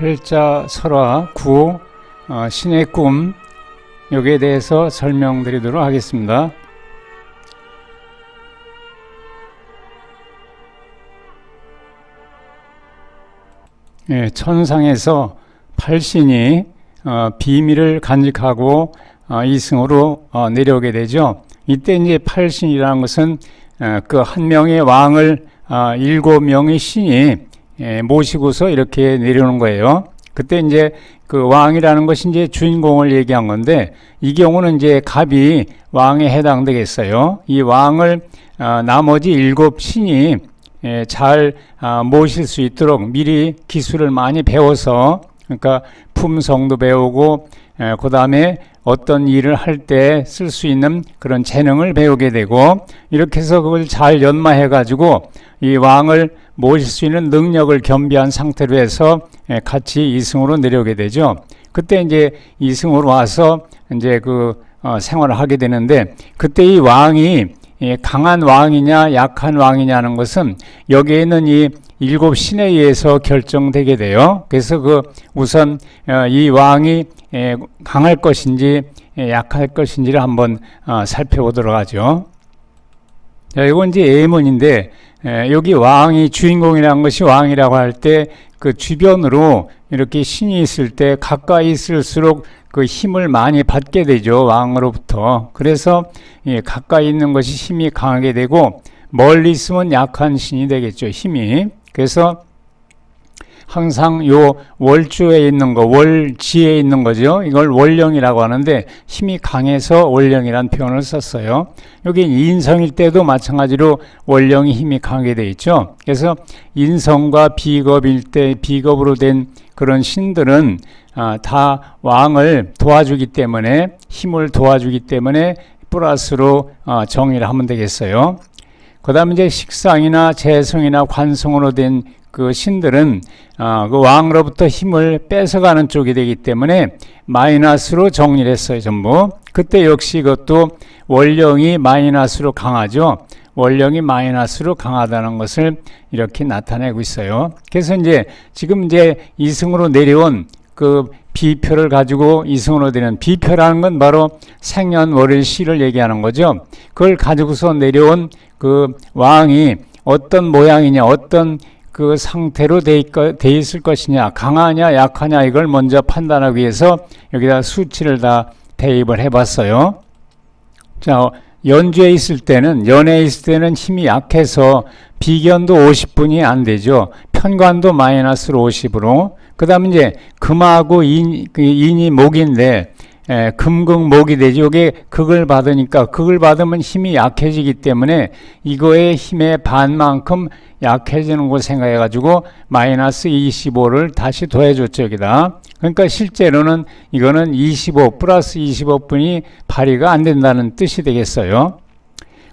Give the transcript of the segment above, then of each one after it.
팔자 설화 9 어, 신의 꿈 여기에 대해서 설명드리도록 하겠습니다. 예, 천상에서 팔신이 어, 비밀을 간직하고 어, 이승으로 어, 내려오게 되죠. 이때 이제 팔신이라는 것은 어, 그한 명의 왕을 어, 일곱 명의 신이 예, 모시고서 이렇게 내려오는 거예요. 그때 이제 그 왕이라는 것이 이제 주인공을 얘기한 건데 이 경우는 이제 갑이 왕에 해당되겠어요. 이 왕을 어, 나머지 일곱 신이 예, 잘 아, 모실 수 있도록 미리 기술을 많이 배워서 그러니까 품성도 배우고 예, 그 다음에 어떤 일을 할 때 쓸 수 있는 그런 재능을 배우게 되고 이렇게 해서 그걸 잘 연마해 가지고 이 왕을 모실 수 있는 능력을 겸비한 상태로 해서 예, 같이 이승으로 내려오게 되죠. 그때 이제 이승으로 와서 이제 그 어, 생활을 하게 되는데 그때 이 왕이 예, 강한 왕이냐 약한 왕이냐는 것은 여기에 있는 이 일곱 신에 의해서 결정되게 돼요. 그래서 그 우선 어, 이 왕이 예, 강할 것인지 예, 약할 것인지를 한번 어, 살펴보도록 하죠. 자, 이건 이제 예문인데 에, 여기 왕이 주인공이라는 것이 왕이라고 할 때 그 주변으로 이렇게 신이 있을 때 가까이 있을수록 그 힘을 많이 받게 되죠 왕으로부터. 그래서 예, 가까이 있는 것이 힘이 강하게 되고 멀리 있으면 약한 신이 되겠죠 힘이. 그래서 항상 요 월주에 있는 거, 월지에 있는 거죠. 이걸 월령이라고 하는데 힘이 강해서 월령이란 표현을 썼어요. 여기 인성일 때도 마찬가지로 월령이 힘이 강하게 돼 있죠. 그래서 인성과 비겁일 때 비겁으로 된 그런 신들은 아, 다 왕을 도와주기 때문에 힘을 도와주기 때문에 플러스로 어, 정의를 하면 되겠어요. 그 다음에 이제 식상이나 재성이나 관성으로 된 그 신들은 어, 그 왕으로부터 힘을 뺏어가는 쪽이 되기 때문에 마이너스로 정리를 했어요, 전부. 그때 역시 이것도 원령이 마이너스로 강하죠. 원령이 마이너스로 강하다는 것을 이렇게 나타내고 있어요. 그래서 이제 지금 이제 이승으로 내려온 그 비표를 가지고 이승으로 되는 비표라는 건 바로 생년월일 시를 얘기하는 거죠. 그걸 가지고서 내려온 그 왕이 어떤 모양이냐, 어떤 그 상태로 돼, 있을 것이냐, 강하냐, 약하냐, 이걸 먼저 판단하기 위해서 여기다 수치를 다 대입을 해봤어요. 자, 연주에 있을 때는, 연에 있을 때는 힘이 약해서 비견도 50분이 안 되죠. 편관도 마이너스로 50으로. 그 다음에 이제 금하고 인, 그 인이 목인데, 에, 금극 목이 되죠. 이게 극을 받으니까 극을 받으면 힘이 약해지기 때문에 이거의 힘의 반만큼 약해지는 걸 생각해 가지고 마이너스 25를 다시 더해 줬죠 여기다. 그러니까 실제로는 이거는 25 플러스 25분이 발휘가 안 된다는 뜻이 되겠어요.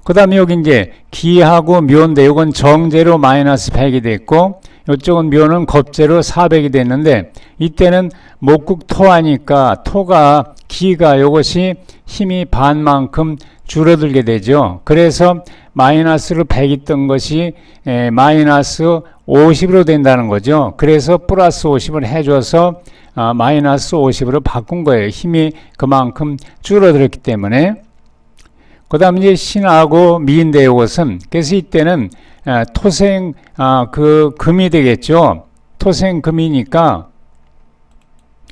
그 다음에 여기 이제 기하고 묘인데 이건 정제로 마이너스 100이 됐고 이쪽은 묘는 겁제로 400이 됐는데 이때는 목국 토하니까 토가 기가 이것이 힘이 반만큼 줄어들게 되죠. 그래서 마이너스로 100 있던 것이 에, 마이너스 50으로 된다는 거죠. 그래서 플러스 50을 해줘서 아, 마이너스 50으로 바꾼 거예요. 힘이 그만큼 줄어들었기 때문에. 그 다음 이제 신하고 미인대 이것은 그래서 이때는 토생 아, 그 금이 되겠죠. 토생 금이니까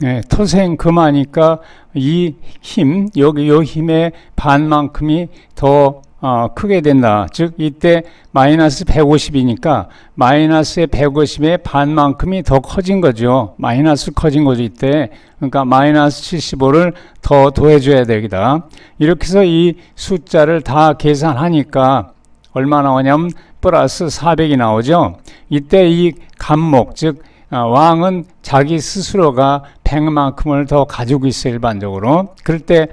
예, 토생 금하니까 이 힘 여기 요 힘의 반만큼이 더 어, 크게 된다. 즉 이때 마이너스 150이니까 마이너스의 150의 반만큼이 더 커진 거죠. 마이너스 커진 거죠 이때. 그러니까 마이너스 75를 더 더해줘야 되겠다. 이렇게 해서 이 숫자를 다 계산하니까 얼마 나오냐면 플러스 400이 나오죠. 이때 이 감목 즉 어, 왕은 자기 스스로가 100만큼을 더 가지고 있어 일반적으로. 그럴 때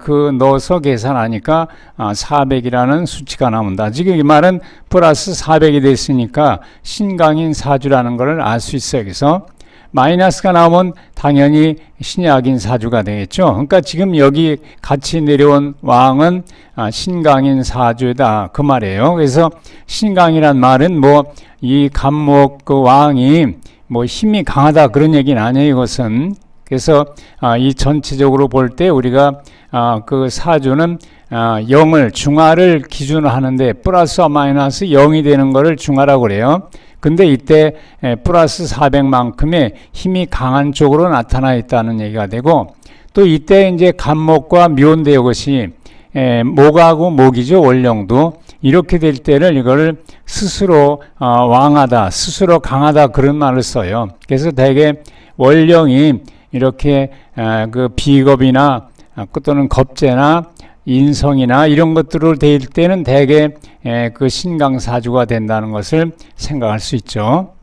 그 넣어서 계산하니까 400이라는 아, 수치가 나온다. 지금 이 말은 플러스 400이 됐으니까 신강인 사주라는 것을 알 수 있어요. 그래서 마이너스가 나오면 당연히 신약인 사주가 되겠죠. 그러니까 지금 여기 같이 내려온 왕은 아, 신강인 사주다 그 말이에요. 그래서 신강이란 말은 뭐이 감목 그 왕이 뭐 힘이 강하다 그런 얘기는 아니에요. 이것은 그래서 아, 이 전체적으로 볼 때 우리가 아, 그 사주는 아, 0을 중하를 기준으로 하는데 플러스와 마이너스 0이 되는 것을 중하라고 그래요. 근데 이때 에, 플러스 400만큼의 힘이 강한 쪽으로 나타나 있다는 얘기가 되고 또 이때 이제 간목과 묘인데 이것이 에, 목하고 목이죠 원령도 이렇게 될 때는 이거를 스스로 어, 왕하다 스스로 강하다 그런 말을 써요. 그래서 대개 원령이 이렇게 에, 그 비겁이나 아, 또는 겁재나 인성이나 이런 것들을 대일 때는 대개 에, 그 신강사주가 된다는 것을 생각할 수 있죠.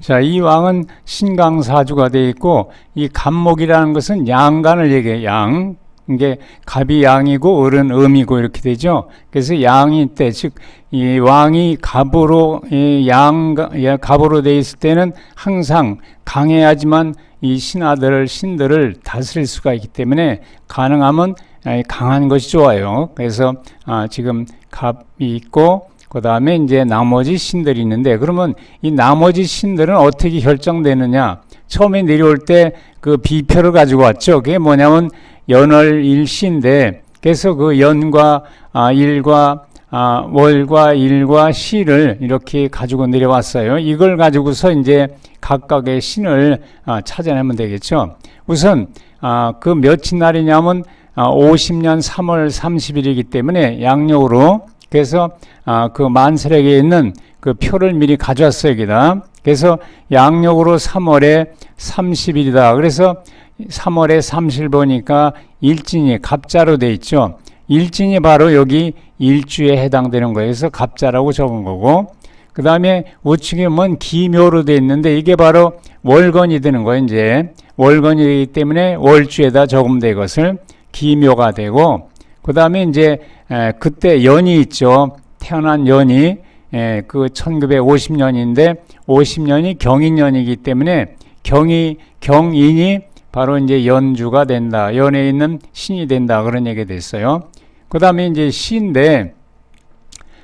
자, 이 왕은 신강사주가 되어 있고 이 간목이라는 것은 양간을 얘기해 양. 이게 갑이 양이고 을은 음이고 이렇게 되죠. 그래서 양이 때, 즉 이 왕이 갑으로 이 양 갑으로 되어 있을 때는 항상 강해야지만 이 신하들을 신들을 다스릴 수가 있기 때문에 가능하면 강한 것이 좋아요. 그래서 아, 지금 갑이 있고 그 다음에 이제 나머지 신들이 있는데 그러면 이 나머지 신들은 어떻게 결정되느냐? 처음에 내려올 때 그 비표를 가지고 왔죠. 그게 뭐냐면 연월 일시인데 그래서 그 연과 아, 일과 아, 월과 일과 시를 이렇게 가지고 내려왔어요. 이걸 가지고서 이제 각각의 신을 아, 찾아내면 되겠죠. 우선 아, 그 며칠 날이냐면 아, 50년 3월 30일이기 때문에 양력으로 그래서 아, 그 만설에게 있는 그 표를 미리 가져왔어요, 여기다. 그래서 양력으로 3월에 30일이다. 그래서 3월에 30일 보니까 일진이 갑자로 돼 있죠. 일진이 바로 여기 일주에 해당되는. 그래서 갑자라고 적은 거고. 그 다음에 우측에 뭔 기묘로 돼 있는데 이게 바로 월건이 되는 거예요. 이제 월건이 되기 때문에 월주에다 돼 이것을 기묘가 되고 그 다음에 이제 에, 그때 연이 있죠. 태어난 연이 에, 그 1950년인데 50년이 경인년이기 때문에 경이 경인이 바로 이제 연주가 된다. 연에 있는 신이 된다. 그런 얘기가 됐어요. 그 다음에 이제 시인데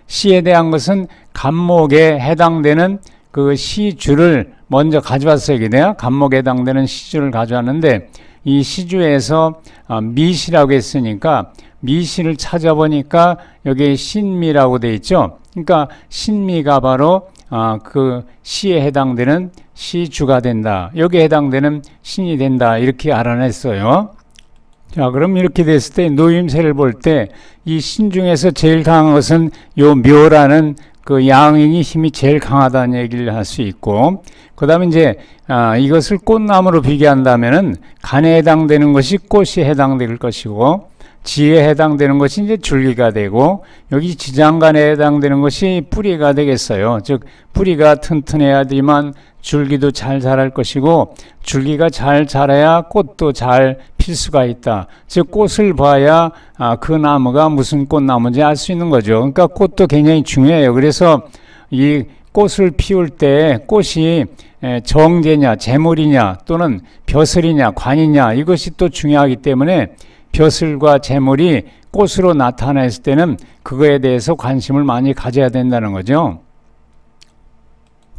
시에 대한 것은 간목에 해당되는 그 시주를 먼저 가져왔어요. 이게요. 간목에 해당되는 시주를 가져왔는데 이 시주에서 아, 미시라고 했으니까 미시를 찾아보니까 여기 신미라고 돼 있죠. 그러니까 신미가 바로 아, 그 시에 해당되는 시 주가 된다. 여기에 해당되는 신이 된다. 이렇게 알아냈어요. 자, 그럼 이렇게 됐을 때 노임새를 볼 때 이 신 중에서 제일 강한 것은 요 묘라는 그 양인이 힘이 제일 강하다는 얘기를 할 수 있고, 그 다음에 이제, 아, 이것을 꽃나무로 비교한다면은 간에 해당되는 것이 꽃이 해당될 것이고, 지에 해당되는 것이 이제 줄기가 되고 여기 지장간에 해당되는 것이 뿌리가 되겠어요. 즉 뿌리가 튼튼해야지만 줄기도 잘 자랄 것이고 줄기가 잘 자라야 꽃도 잘 필 수가 있다. 즉 꽃을 봐야 아, 그 나무가 무슨 꽃나무인지 알 수 있는 거죠. 그러니까 꽃도 굉장히 중요해요. 그래서 이 꽃을 피울 때 꽃이 정제냐, 재물이냐 또는 벼슬이냐, 관이냐 이것이 또 중요하기 때문에 벼슬과 재물이 꽃으로 나타났을 때는 그거에 대해서 관심을 많이 가져야 된다는 거죠.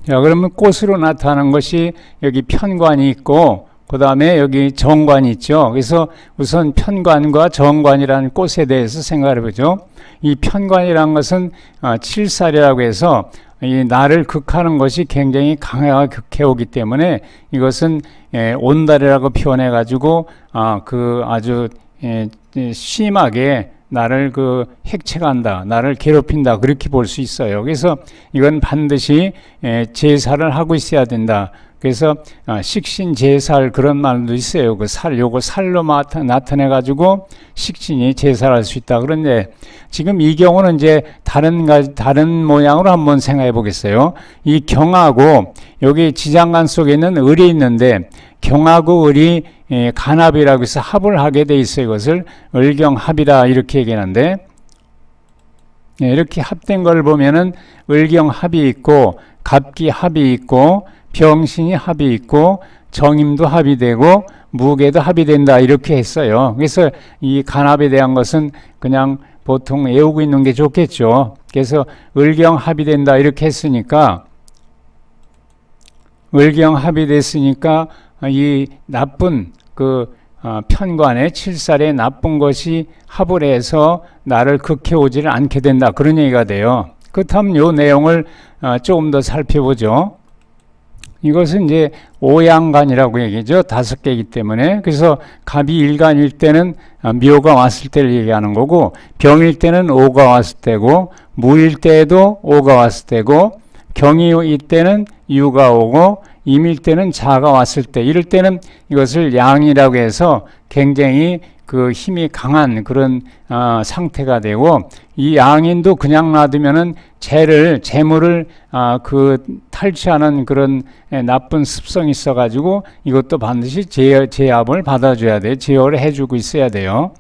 자, 그러면 꽃으로 나타나는 것이 여기 편관이 있고, 그 다음에 여기 정관이 있죠. 그래서 우선 편관과 정관이라는 꽃에 대해서 생각해 보죠. 이 편관이라는 것은 아, 칠살이라고 해서 이 나를 극하는 것이 굉장히 강하게 극해오기 때문에 이것은 예, 온달이라고 표현해 가지고 아, 그 아주 예, 심하게 나를 그 핵체한다, 나를 괴롭힌다 그렇게 볼 수 있어요. 그래서 이건 반드시 예, 제사를 하고 있어야 된다. 그래서 아, 식신 제살 그런 말도 있어요. 그 살, 요거 살로 나타내 가지고 식신이 제사를 할수 있다. 그런데 지금 이 경우는 이제 다른 다른 모양으로 한번 생각해 보겠어요. 이 경하고 여기 지장간 속에 있는 을이 있는데 경하고 을이 예, 간합이라고 해서 합을 하게 돼 있어요. 이것을 을경합이라 이렇게 얘기하는데 예, 이렇게 합된 걸 보면은 을경합이 있고 갑기합이 있고 병신이 합이 있고 정임도 합이 되고 무게도 합이 된다 이렇게 했어요. 그래서 이 간합에 대한 것은 그냥 보통 외우고 있는 게 좋겠죠. 그래서 을경 합이 된다 이렇게 했으니까 을경 합이 됐으니까 이 나쁜 그 어, 편관의 칠살의 나쁜 것이 합을 해서 나를 극해 오지를 않게 된다. 그런 얘기가 돼요. 그렇다면 요 내용을 어, 조금 더 살펴보죠. 이것은 이제 오양간이라고 얘기죠. 다섯 개이기 때문에. 그래서 갑이 일간일 때는 어, 묘가 왔을 때를 얘기하는 거고, 병일 때는 오가 왔을 때고, 무일 때에도 오가 왔을 때고, 경이일 때는 유가 오고, 임일 때는 자가 왔을 때, 이럴 때는 이것을 양이라고 해서 굉장히 그 힘이 강한 그런 어, 상태가 되고 이 양인도 그냥 놔두면은 재를 재물을 어, 그 탈취하는 그런 에, 나쁜 습성이 있어가지고 이것도 반드시 제, 제압을 받아줘야 돼 제어를 해주고 있어야 돼요.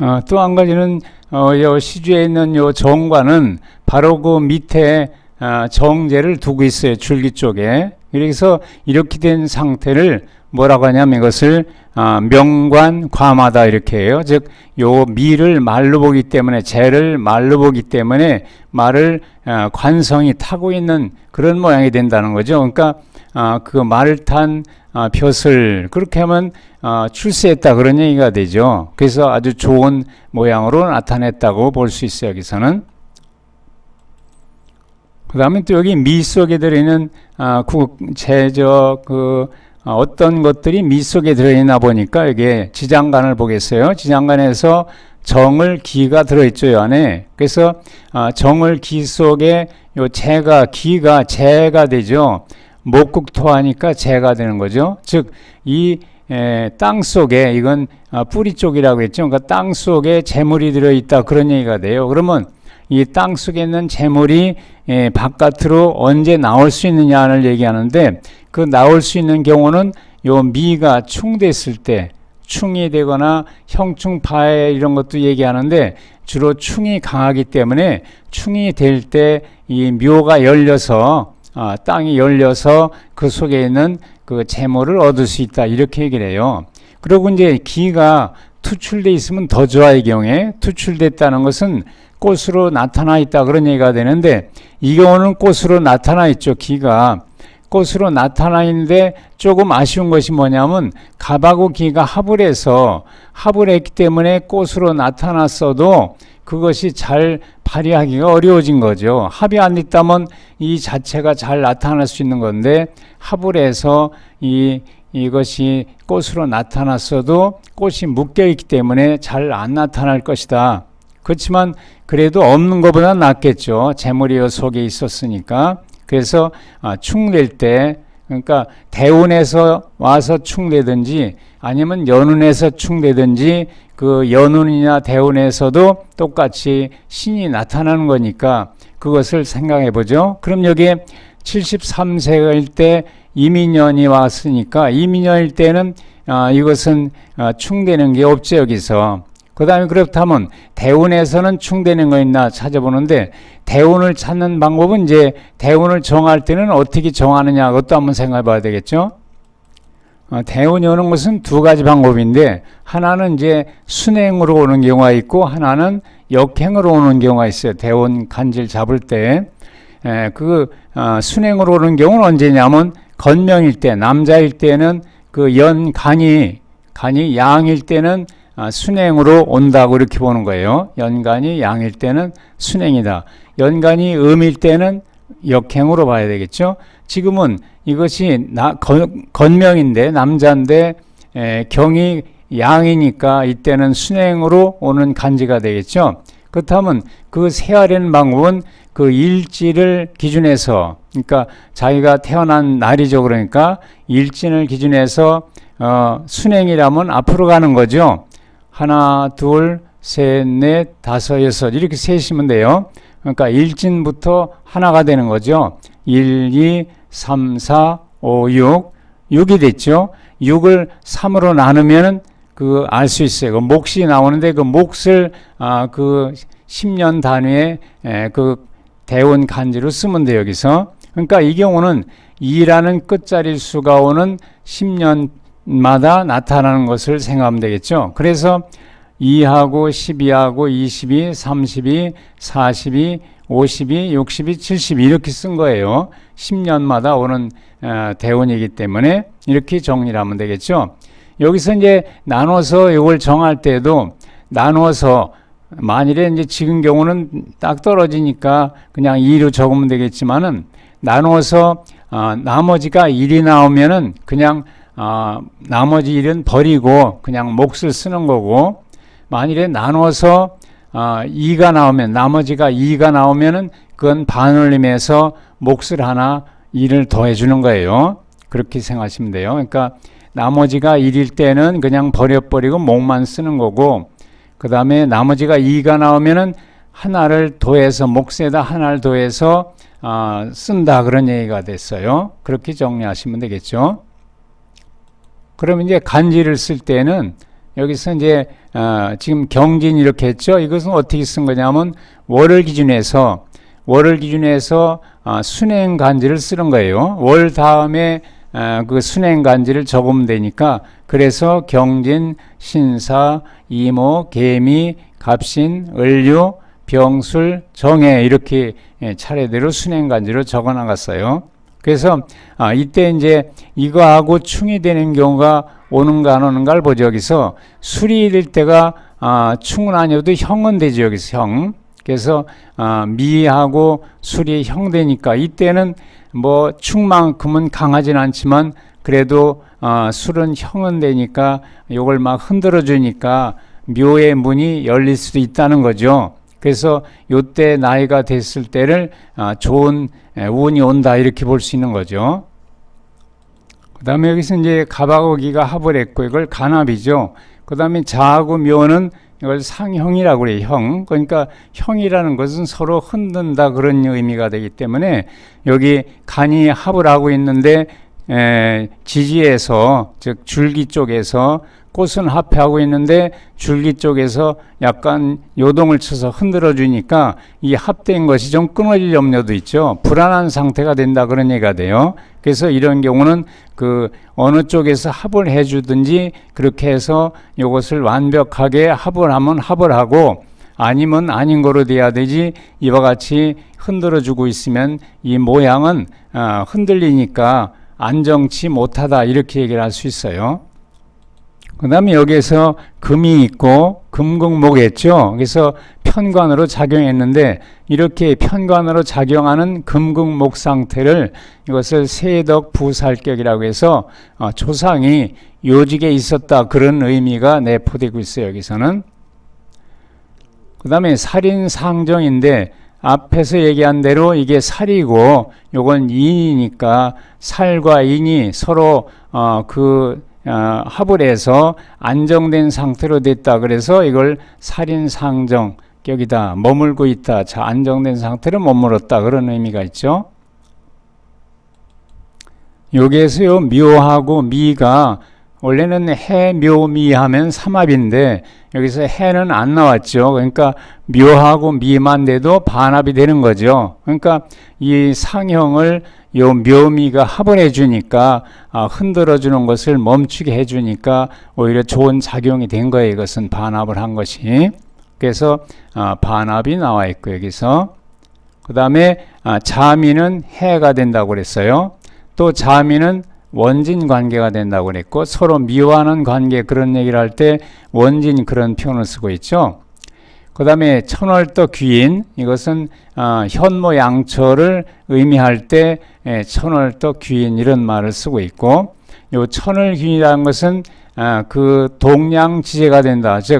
어, 또한 가지는 어, 요 시주에 있는 요 정관은 바로 그 밑에 어, 정제를 두고 있어요 줄기 쪽에. 그래서 이렇게 된 상태를 뭐라고 하냐면 이것을 어, 명관 과마다 이렇게 해요. 즉 요 미를 말로 보기 때문에 재를 말로 보기 때문에 말을 어, 관성이 타고 있는 그런 모양이 된다는 거죠. 그러니까 어, 그 말을 탄 어, 벼슬 그렇게 하면 어, 출세했다 그런 얘기가 되죠. 그래서 아주 좋은 모양으로 나타냈다고 볼 수 있어요. 여기서는. 그 다음에 또 여기 미 속에 들어있는 아, 제저 그 아, 어떤 것들이 미 속에 들어있나 보니까 이게 지장간을 보겠어요. 지장간에서 정을 기가 들어있죠, 이 안에. 그래서 아, 정을 기 속에 요 재가 기가 재가 되죠. 목국토하니까 재가 되는 거죠. 즉 이 땅 속에 이건 아, 뿌리 쪽이라고 했죠. 그러니까 땅 속에 재물이 들어있다 그런 얘기가 돼요. 그러면 이 땅 속에 있는 재물이 바깥으로 언제 나올 수 있느냐를 얘기하는데 그 나올 수 있는 경우는 요 미가 충됐을 때 충이 되거나 형충 파해 이런 것도 얘기하는데 주로 충이 강하기 때문에 충이 될 때 이 묘가 열려서 아, 땅이 열려서 그 속에 있는 그 재물을 얻을 수 있다. 이렇게 얘기를 해요. 그리고 이제 기가 투출돼 있으면 더 좋아 이 경우에. 투출됐다는 것은 꽃으로 나타나 있다 그런 얘기가 되는데 이 경우는 꽃으로 나타나 있죠 기가 꽃으로 나타나 있는데 조금 아쉬운 것이 뭐냐면 갑하고 기가 합을 해서 합을 했기 때문에 꽃으로 나타났어도 그것이 잘 발휘하기가 어려워진 거죠. 합이 안 됐다면 이 자체가 잘 나타날 수 있는 건데 합을 해서 이 이것이 꽃으로 나타났어도 꽃이 묶여 있기 때문에 잘 안 나타날 것이다. 그렇지만 그래도 없는 것보다 낫겠죠. 재물이 속에 있었으니까. 그래서 아, 충낼 때 그러니까 대운에서 와서 충내든지 아니면 연운에서 충내든지 그 연운이나 대운에서도 똑같이 신이 나타나는 거니까 그것을 생각해 보죠. 그럼 여기에 73세일 때 이민년이 왔으니까 이민년일 때는 아, 이것은 아, 충되는 게 없죠 여기서 그 다음에 그렇다면 대운에서는 충되는 거 있나 찾아보는데 대운을 찾는 방법은 이제 대운을 정할 때는 어떻게 정하느냐 그것도 한번 생각해 봐야 되겠죠. 어, 대운이 오는 것은 두 가지 방법인데 하나는 이제 순행으로 오는 경우가 있고 하나는 역행으로 오는 경우가 있어요. 대운 간질 잡을 때. 에, 그 어, 순행으로 오는 경우는 언제냐면 건명일 때 남자일 때는 그 연간이 간이 양일 때는 아, 순행으로 온다고 이렇게 보는 거예요. 연간이 양일 때는 순행이다. 연간이 음일 때는 역행으로 봐야 되겠죠. 지금은 이것이 나, 건, 건명인데 남자인데 에, 경이 양이니까 이때는 순행으로 오는 간지가 되겠죠. 그렇다면 그 세하려는 방법은 그 일지를 기준해서 그러니까 자기가 태어난 날이죠. 그러니까 일진을 기준해서 어, 순행이라면 앞으로 가는 거죠. 하나, 둘, 셋, 넷, 다섯, 여섯 이렇게 세시면 돼요. 그러니까 일진부터 하나가 되는 거죠. 1, 2, 3, 4, 5, 6. 6이 됐죠. 6을 3으로 나누면 그 알 수 있어요. 그 몫이 나오는데 그 몫을 아, 그 10년 단위의 에, 그 대원 간지로 쓰면 돼요. 여기서. 그러니까 이 경우는 2라는 끝자리 수가 오는 10년 마다 나타나는 것을 생각하면 되겠죠. 그래서 2하고 12하고 22, 32, 42, 52, 62, 72 이렇게 쓴 거예요. 10년마다 오는 어, 대원이기 때문에 이렇게 정리를 하면 되겠죠. 여기서 이제 나눠서 이걸 정할 때도 나눠서 만일에 이제 지금 경우는 딱 떨어지니까 그냥 2로 적으면 되겠지만은 나눠서 어, 나머지가 1이 나오면은 그냥 어, 나머지 1은 버리고 그냥 몫을 쓰는 거고 만일에 나눠서 어, 2가 나오면 나머지가 2가 나오면은 그건 반올림해서 몫을 하나 1을 더해 주는 거예요. 그렇게 생각하시면 돼요. 그러니까 나머지가 1일 때는 그냥 버려버리고 몫만 쓰는 거고 그 다음에 나머지가 2가 나오면은 하나를 더해서 몫에다 하나를 더해서 어, 쓴다 그런 얘기가 됐어요. 그렇게 정리하시면 되겠죠. 그러면 이제 간지를 쓸 때는 여기서 이제 어, 지금 경진 이렇게 했죠. 이것은 어떻게 쓴 거냐면 월을 기준해서 월을 기준해서 어, 순행 간지를 쓰는 거예요. 월 다음에 어, 그 순행 간지를 적으면 되니까 그래서 경진, 신사, 이모, 개미, 갑신, 을류, 병술, 정해 이렇게 예, 차례대로 순행 간지로 적어 나갔어요. 그래서 아, 이때 이제 이거하고 충이 되는 경우가 오는가 안 오는가를 보죠. 여기서 술이 될 때가 아, 충은 아니어도 형은 되죠. 여기서 형. 그래서 아, 미하고 술이 형 되니까 이때는 뭐 충만큼은 강하진 않지만 그래도 아, 술은 형은 되니까 요걸 막 흔들어 주니까 묘의 문이 열릴 수도 있다는 거죠. 그래서 요때 나이가 됐을 때를 아, 좋은 에, 운이 온다 이렇게 볼 수 있는 거죠. 그 다음에 여기서 이제 가바고기가 합을 했고 이걸 간합이죠. 그 다음에 자하고 묘는 이걸 상형이라고 그래요. 형. 그러니까 형이라는 것은 서로 흔든다 그런 의미가 되기 때문에 여기 간이 합을 하고 있는데 에, 지지에서 즉 줄기 쪽에서 꽃은 합해하고 있는데 줄기 쪽에서 약간 요동을 쳐서 흔들어 주니까 이 합된 것이 좀 끊어질 염려도 있죠. 불안한 상태가 된다 그런 얘기가 돼요. 그래서 이런 경우는 그 어느 쪽에서 합을 해 주든지 그렇게 해서 이것을 완벽하게 합을 하면 합을 하고 아니면 아닌 거로 돼야 되지 이와 같이 흔들어 주고 있으면 이 모양은 어, 흔들리니까 안정치 못하다 이렇게 얘기를 할 수 있어요. 그 다음에 여기에서 금이 있고 금극목했죠. 그래서 편관으로 작용했는데 이렇게 편관으로 작용하는 금극목 상태를 이것을 세덕 부살격이라고 해서 어, 조상이 요직에 있었다 그런 의미가 내포되고 있어요. 여기서는 그 다음에 살인 상정인데 앞에서 얘기한 대로 이게 살이고 요건 인이니까 살과 인이 서로 어, 그 어, 합을 해서 안정된 상태로 됐다. 그래서 이걸 살인 상정 격이다. 머물고 있다. 자, 안정된 상태로 머물렀다. 그런 의미가 있죠. 여기에서요, 묘하고 미가 원래는 해, 묘, 미 하면 삼합인데 여기서 해는 안 나왔죠. 그러니까 묘하고 미만 돼도 반합이 되는 거죠. 그러니까 이 상형을 요 묘미가 합을 해주니까 아, 흔들어 주는 것을 멈추게 해주니까 오히려 좋은 작용이 된 거예요. 이것은 반합을 한 것이. 그래서 아, 반합이 나와 있고 여기서 그 다음에 아, 자미는 해가 된다고 그랬어요. 또 자미는 원진 관계가 된다고 그랬고 서로 미워하는 관계 그런 얘기를 할 때 원진 그런 표현을 쓰고 있죠. 그 다음에 천월도 귀인 이것은 어, 현모 양처를 의미할 때 에, 천월도 귀인 이런 말을 쓰고 있고 요 천월 귀인이라는 것은 어, 그 동양 지제가 된다 즉